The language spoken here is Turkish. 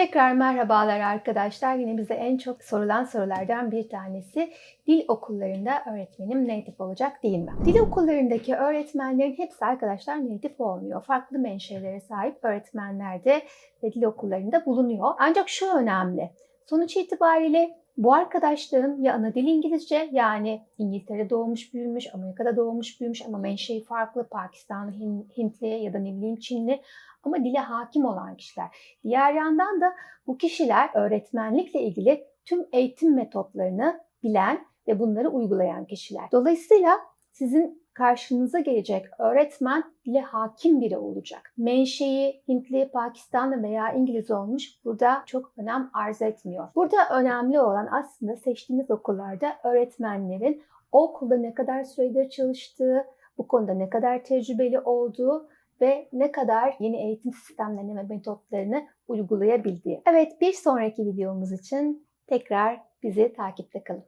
Tekrar merhabalar arkadaşlar. Yine bize en çok sorulan sorulardan bir tanesi dil okullarında öğretmenim native olacak değil mi? Dil okullarındaki öğretmenlerin hepsi arkadaşlar native olmuyor. Farklı menşelere sahip öğretmenler de dil okullarında bulunuyor. Ancak şu önemli. Sonuç itibariyle bu arkadaşların ya ana dil İngilizce yani İngiltere'de doğmuş büyümüş, Amerika'da doğmuş büyümüş ama menşei farklı Pakistanlı, Hintli ya da ne bileyim Çinli ama dile hakim olan kişiler. Diğer yandan da bu kişiler öğretmenlikle ilgili tüm eğitim metotlarını bilen ve bunları uygulayan kişiler. Dolayısıyla sizin karşınıza gelecek öğretmen dile hakim biri olacak. Menşei Hintli, Pakistanlı veya İngiliz olmuş burada çok önem arz etmiyor. Burada önemli olan aslında seçtiğiniz okullarda öğretmenlerin o okulda ne kadar süredir çalıştığı, bu konuda ne kadar tecrübeli olduğu ve ne kadar yeni eğitim sistemlerini ve metotlarını uygulayabildiği. Evet bir sonraki videomuz için tekrar bizi takipte kalın.